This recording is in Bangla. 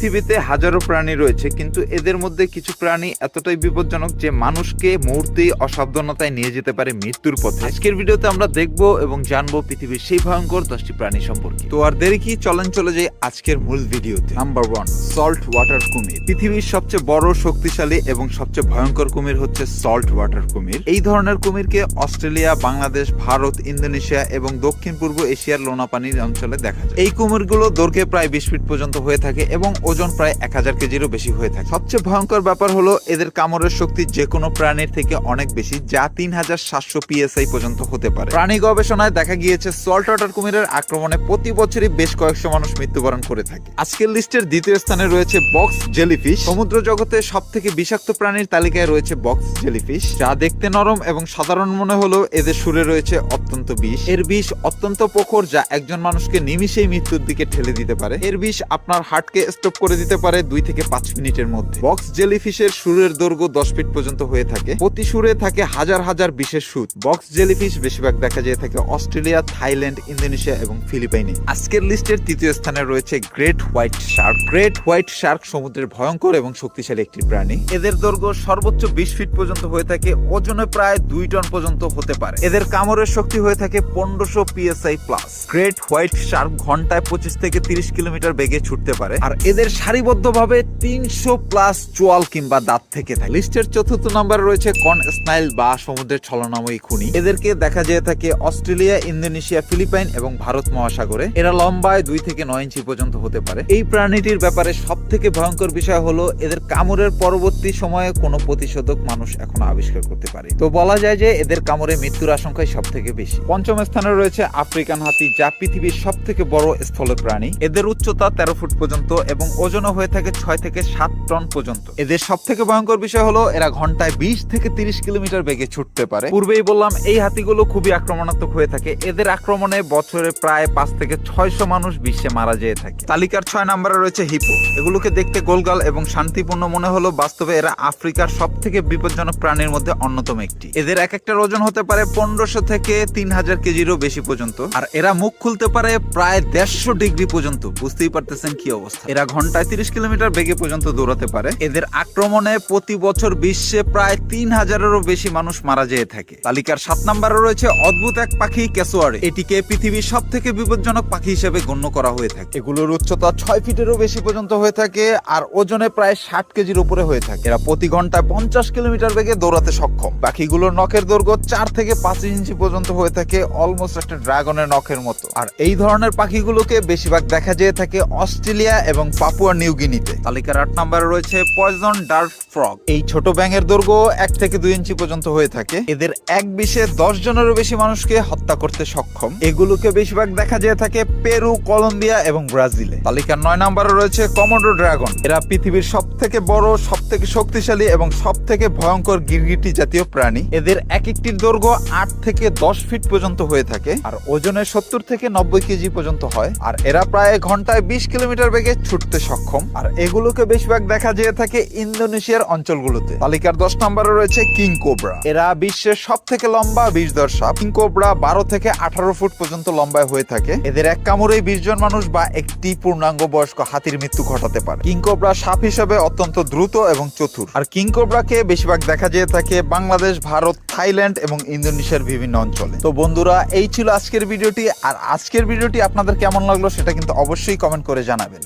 পৃথিবীতে হাজারো প্রাণী রয়েছে, কিন্তু এদের মধ্যে কিছু প্রাণী এতটাই বিপজ্জনক যে মানুষকে মুহূর্তেই অসাবধানতায় নিয়ে যেতে পারে মৃত্যুর পথে। আজকের ভিডিওতে আমরা দেখব এবং জানব পৃথিবীর সেই ভয়ঙ্কর দশটি প্রাণী সম্পর্কে। তো আর দেরি কি, চলেন চলে যাই আজকের মূল ভিডিওতে। নাম্বার ওয়ান সল্ট ওয়াটার কুমির। পৃথিবীর সবচেয়ে বড় শক্তিশালী এবং সবচেয়ে ভয়ঙ্কর কুমির হচ্ছে সল্ট ওয়াটার কুমির। এই ধরনের কুমিরকে অস্ট্রেলিয়া, বাংলাদেশ, ভারত, ইন্দোনেশিয়া এবং দক্ষিণ পূর্ব এশিয়ার লোনা পানির অঞ্চলে দেখা যায়। এই কুমিরগুলো দৈর্ঘ্যে প্রায় বিশ ফিট পর্যন্ত হয়ে থাকে এবং ওজন প্রায় এক হাজার কেজিরও বেশি হয়ে থাকে। সবচেয়ে ভয়ঙ্কর ব্যাপার হলো এদের কামড়ের শক্তি যে কোনো প্রাণীর থেকে অনেক বেশি, যা তিন হাজার সাতশো পিএসআই পর্যন্ত হতে পারে। প্রাণী গবেষণায় দেখা গিয়েছে, সল্ট ওয়াটার কুমিরের আক্রমণে প্রতি বছরই বেশ কয়েকশো মানুষ মৃত্যুবরণ করে থাকে। আজকের লিস্টের দ্বিতীয় স্থানে রয়েছে বক্স জেলিফিশ। সমুদ্র জগতে সব থেকে বিষাক্ত প্রাণীর তালিকায় রয়েছে বক্স জেলিফিশ, যা দেখতে নরম এবং সাধারণ মনে হলেও এদের সুরে রয়েছে অত্যন্ত বিষ। এর বিষ অত্যন্ত প্রখর, যা একজন মানুষকে নিমিষেই মৃত্যুর দিকে ঠেলে দিতে পারে। এর বিষ আপনার হার্টকে স্টপ করে দিতে পারে দুই থেকে পাঁচ মিনিটের মধ্যে। বক্স জেলিফিশের সুরের দৈর্ঘ্য দশ ফিট পর্যন্ত হয়ে থাকে। প্রতি সুরে থাকে হাজার হাজার বিশেষ সুর। বক্স জেলিফিশ বেশিরভাগ দেখা যায় থাকে অস্ট্রেলিয়া, থাইল্যান্ড, ইন্দোনেশিয়া এবং ফিলিপাইনে। আজকের লিস্টের তৃতীয় স্থানে রয়েছে great white shark. Great white shark সমুদ্রের ভয়ঙ্কর এবং শক্তিশালী একটি প্রাণী। এদের দৈর্ঘ্য সর্বোচ্চ বিশ ফিট পর্যন্ত হয়ে থাকে, ওজনে প্রায় দুই টন পর্যন্ত হতে পারে। এদের কামড়ের শক্তি হয়ে থাকে পনেরোশো PSI plus. Great white shark ঘন্টায় পঁচিশ থেকে তিরিশ কিলোমিটার বেগে ছুটতে পারে। আর এদের সারিবদ্ধভাবে তিনশো প্লাস চোয়াল কিংবা দাঁত থেকে থাকে। লিস্টের চতুর্থ নম্বরে রয়েছে কন স্নাইল বা সমুদ্রের ছলনাময়ী খুনি। এদেরকে দেখা যেয়ে থাকে অস্ট্রেলিয়া, ইন্দোনেশিয়া, ফিলিপাইন এবং ভারত মহাসাগরে। এরা লম্বায় দুই থেকে নয় ইঞ্চি পর্যন্ত হতে পারে। এই প্রাণীটির ব্যাপারে সব থেকে ভয়ঙ্কর বিষয় হলো, এদের কামড়ের পরবর্তী সময়ে কোনো প্রতিষেধক মানুষ এখনও আবিষ্কার করতে পারে তো বলা যায় যে এদের কামড়ে মৃত্যুর আশঙ্কাই সব থেকে বেশি। পঞ্চম স্থানে রয়েছে আফ্রিকান হাতি, যা পৃথিবীর সব থেকে বড় স্থল প্রাণী এদের উচ্চতা তেরো ফুট পর্যন্ত এবং ওজনও হয়ে থাকে ছয় থেকে সাত টন পর্যন্ত। এদের সব থেকে ভয়ঙ্কর বিষয় হলো, এরা ঘন্টায় বিশ থেকে তিরিশ কিলোমিটার বেগে ছুটতে পারে। পূর্বেই বললাম, এই হাতিগুলো খুবই আক্রমণাত্মক হয়ে থাকে। এদের আক্রমণে বছরে প্রায় পাঁচ থেকে ছয়শো মানুষ বিশ্বে মারা যেয়ে থাকে। তালিকার ছয় নম্বরে রয়েছে হিপো। এগুলোকে দেখতে গোলগাল এবং শান্তিপূর্ণ মনে হলো, বাস্তবে এরা আফ্রিকার সব থেকে বিপজ্জনক প্রাণীর মধ্যে অন্যতম একটি। এদের এক একটার ওজন হতে পারে পনেরোশো থেকে তিন হাজার কেজিরও বেশি পর্যন্ত। আর এরা মুখ খুলতে পারে প্রায় দেড়শো ডিগ্রি পর্যন্ত। বুঝতেই পারতেছেন কি অবস্থা। এরা ঘন্টায় তিরিশ কিলোমিটার বেগে পর্যন্ত দৌড়াতে পারে। এদের আক্রমণে প্রতি বছর বিশ্বে প্রায় তিন হাজারেরও বেশি মানুষ মারা যেয়ে থাকে। তালিকার সাত নম্বরে রয়েছে অদ্ভুত এক পাখি ক্যাসোয়ারে এটিকে পৃথিবীর সব থেকে বিপজ্জনক পাখি হিসেবে গণ্য করা হয়ে থাকে। এগুলোর উচ্চতা ছয় ফিটেরও বেশি পর্যন্ত হয়ে থাকে আর ওজনে প্রায় ষাট কেজির উপরে হয়ে থাকে। এরা প্রতি ঘন্টায় পঞ্চাশ কিলোমিটার বেগে দৌড়াতে সক্ষম। পাখিগুলোর নখের দৈর্ঘ্য চার থেকে পাঁচ ইঞ্চি পর্যন্ত হয়ে থাকে অলমোস্ট একটা ড্রাগনের নখের মতো। আর এই ধরনের পাখিগুলোকে বেশিরভাগ দেখা যেয়ে থাকে অস্ট্রেলিয়া এবং পাপুয়া নিউ গিনিতে। তালিকার আট নম্বরে রয়েছে পয়জন ডার্ক ফ্রগ। এই ছোট ব্যাঙের দৈর্ঘ্য এক থেকে দুই ইঞ্চি পর্যন্ত হয়ে থাকে। এদের এক বিশে দশ জনেরও বেশি মানুষকে হত্যা করতে সক্ষম। এগুলোকে বেশিরভাগ দেখা যেয়ে থাকে পেরু, কলম্বিয়া এবং ব্রাজিলে। তালিকার নয় নম্বরে রয়েছে কমোডো ড্রাগন। এরা পৃথিবীর সব থেকে বড় সব থেকে শক্তিশালী এবং সব থেকে ভয়ঙ্কর গিরগিটি জাতীয় প্রাণী। এদের এক একটির দৈর্ঘ্য আট থেকে দশ ফিট পর্যন্ত হয়ে থাকে আর ওজনে সত্তর থেকে নব্বই কেজি পর্যন্ত হয় আর এরা প্রায় ঘন্টায় বিশ কিলোমিটার বেগে ছুটতে সক্ষম। আর এগুলোকে বেশিরভাগ দেখা যেয়ে থাকে ইন্দোনেশিয়ার অঞ্চলগুলোতে। তালিকার দশ নম্বরে রয়েছে কিং কোবরা। এরা বিশ্বের সব থেকে লম্বা বিষধর সাপ। কিং কোবরা বারো থেকে আঠারো ফুট পর্যন্ত লম্বায় হয়ে থাকে। এদের এক কামড়েই বিশ জন মানুষ বা একটি পূর্ণাঙ্গ বয়স্ক হাতির মৃত্যু ঘটাতে পারে। কিং কোবরা সাপ হিসেবে অত্যন্ত দ্রুত এবং চতুর। আর কিং কোবরাকে বেশিরভাগ দেখা যেয়ে থাকে বাংলাদেশ, ভারত, থাইল্যান্ড এবং ইন্দোনেশিয়ার বিভিন্ন অঞ্চলে। তো বন্ধুরা, এই ছিল আজকের ভিডিওটি। আর আজকের ভিডিওটি আপনাদের কেমন লাগল সেটা কিন্তু অবশ্যই কমেন্ট করে জানাবেন।